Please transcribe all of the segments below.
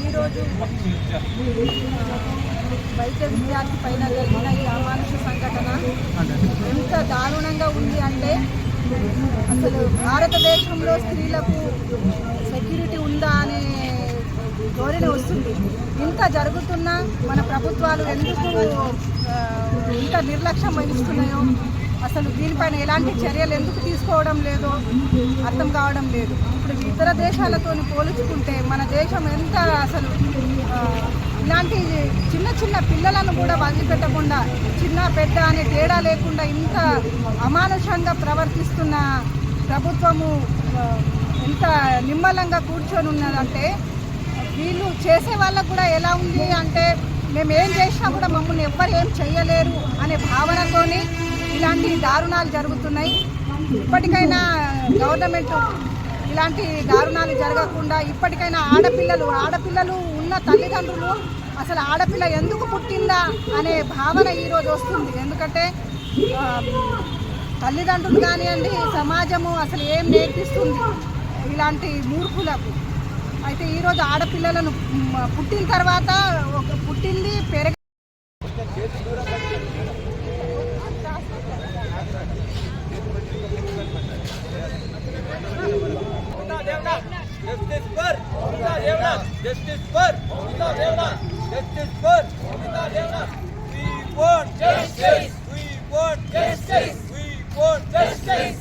ఈరోజు వైద్య విద్యార్థి పైన జరిగిన ఈ అమానుష సంఘటన ఎంత దారుణంగా ఉంది అంటే అసలు భారతదేశంలో స్త్రీలకు సెక్యూరిటీ ఉందా అనే ధోరణి వస్తుంది. ఇంత జరుగుతున్నా మన ప్రభుత్వాలు ఎందుకు ఇంత నిర్లక్ష్యం వహిస్తున్నాయో అసలు దీనిపైన ఎలాంటి చర్యలు ఎందుకు తీసుకోవడం లేదో అర్థం కావడం లేదు. ఇప్పుడు ఇతర దేశాలతో పోల్చుకుంటే మన దేశం ఎంత అసలు ఇలాంటి చిన్న చిన్న పిల్లలను కూడా వదిలిపెట్టకుండా చిన్న పెద్ద అనే తేడా లేకుండా ఇంత అమానుషంగా ప్రవర్తిస్తున్న ప్రభుత్వము ఎంత నిమ్మలంగా కూర్చొని ఉన్నదంటే వీళ్ళు చేసే వాళ్ళకు కూడా ఎలా ఉంది అంటే మేము ఏం చేసినా కూడా మమ్మల్ని ఎవ్వరు ఏం చేయలేరు అనే భావనతోని ఇలాంటి దారుణాలు జరుగుతున్నాయి. ఇప్పటికైనా గవర్నమెంట్ ఇలాంటి దారుణాలు జరగకుండా ఇప్పటికైనా ఆడపిల్లలు ఆడపిల్లలు ఉన్న తల్లిదండ్రులు అసలు ఆడపిల్ల ఎందుకు పుట్టిందా అనే భావన ఈరోజు వస్తుంది. ఎందుకంటే తల్లిదండ్రులు కానివ్వండి సమాజము అసలు ఏం నేర్పిస్తుంది? ఇలాంటి మూర్ఖులకు. అయితే ఈరోజు ఆడపిల్లలను పుట్టిన తర్వాత ఒక పుట్టిన Devnath justice for Mamata Devnath justice for Mamata Devnath we want justice we want justice we want justice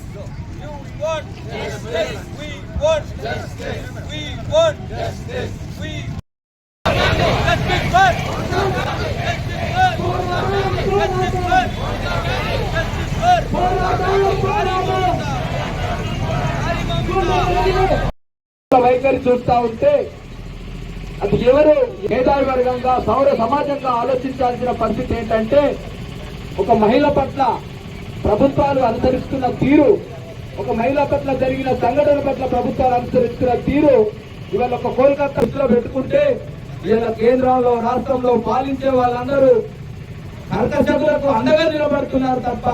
you want justice we want justice we want justice we justice for వైఖరి చూస్తా ఉంటే అది ఎవరు? మేధావి వర్గంగా సౌర సమాజంగా ఆలోచించాల్సిన పరిస్థితి ఏంటంటే ఒక మహిళ పట్ల ప్రభుత్వాలు అనుసరిస్తున్న తీరు ఒక మహిళ పట్ల జరిగిన సంఘటన పట్ల ప్రభుత్వాలు అనుసరిస్తున్న తీరు ఇవాళ ఒక కోల్కతా దృష్టిలో పెట్టుకుంటే ఇవాళ కేంద్రంలో రాష్ట్రంలో పాలించే వాళ్ళందరూ కర్కశకులకు అండగా నిలబడుతున్నారు తప్ప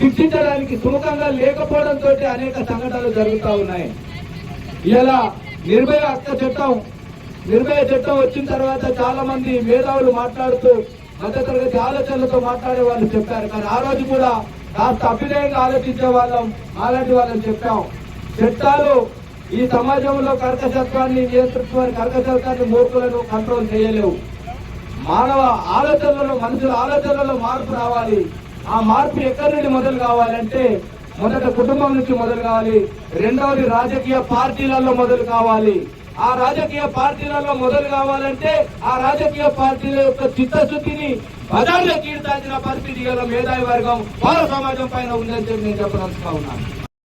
శిక్షించడానికి సుముఖంగా లేకపోవడంతో అనేక సంఘటనలు జరుగుతూ ఉన్నాయి. ఇలా నిర్భయ హక్కు చట్టం నిర్భయ చట్టం వచ్చిన తర్వాత చాలా మంది మేధావులు మాట్లాడుతూ మధ్యతరగతి ఆలోచనలతో మాట్లాడే వాళ్ళు చెప్పారు. కానీ ఆ రోజు కూడా కాస్త అభినయంగా ఆలోచించే వాళ్ళం అలాంటి వాళ్ళని చెప్పాం. చట్టాలు ఈ సమాజంలో కర్కశత్వాన్ని నియంత్రించుకొని కర్కశత్వాన్ని మూర్ఖులను కంట్రోల్ చేయలేవు. మానవ ఆలోచనలలో మనుషుల ఆలోచనలలో మార్పు రావాలి. ఆ మార్పు ఎక్కడి నుండి మొదలు కావాలంటే మొదట కుటుంబం నుంచి మొదలు కావాలి. రెండవది రాజకీయ పార్టీలలో మొదలు కావాలి. ఆ రాజకీయ పార్టీలలో మొదలు కావాలంటే ఆ రాజకీయ పార్టీల యొక్క చిత్తశుద్ధిని బజార్లో కీర్తాల్సిన పరిస్థితి గల మేధావి వర్గం పౌర సమాజం పైన ఉందని చెప్పి నేను చెప్పదలుచుతా ఉన్నాను